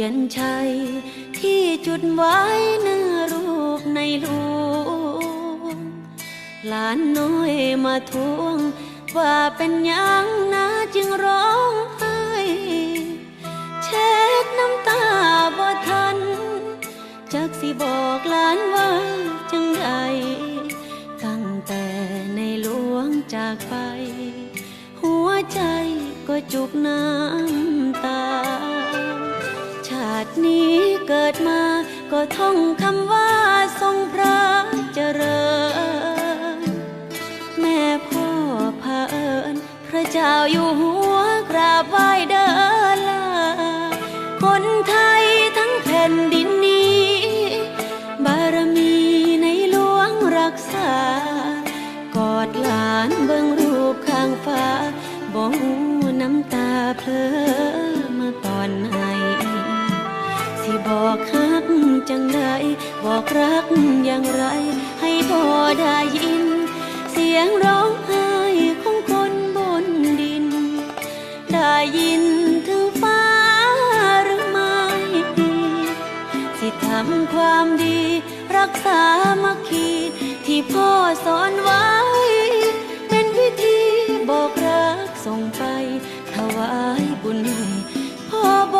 ียนชัย ที่จุดไว้หน้ารูปในหลวงหลานน้อยมาทวง ว่าเป็นยังนะจึงร้องไห้เช็ดน้ำตาบ่ทัน จักสิบอกหลานว่าจังใดตั้งแต่ในหลวงจากไป หัวใจก็จุกน้ำตาาตินี้เกิดมาก็ท่องคำว่าทรงพระเจริญ แม่พ่อพาเอิญพระเจ้าอยู่หัวกราบไหว้เดินลาคนไทยทั้งแผ่นดินนี้ บารมีในหลวงรักษา กอดหลานเบิ่งรูปข้างฟ้าบ่หูน้ำตาเพล บอกฮักจังใดบอกรักอย่างไร ให้พ่อได้ยิน เสียงร้องไห้ของคนบนดิน ได้ยินถึงฟ้าหรือไม่สิทำความดี รักษามัคคีที่พ่อสอนไว้ เป็นวิธีบอกรักส่งไปถวายบุญให้พ่อบนส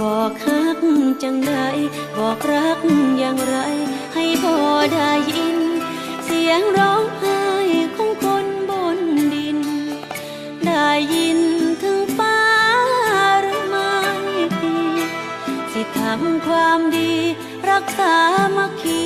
บอกฮักจังใดบอกรักอย่างไร ให้พ่อได้ยิน เสียงร้องไห้ของคนบนดิน ได้ยินถึงฟ้าหรือไม่สิทำความดี รักษามัคคี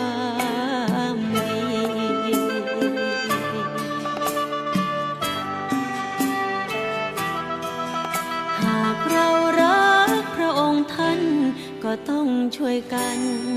ช่วยกัน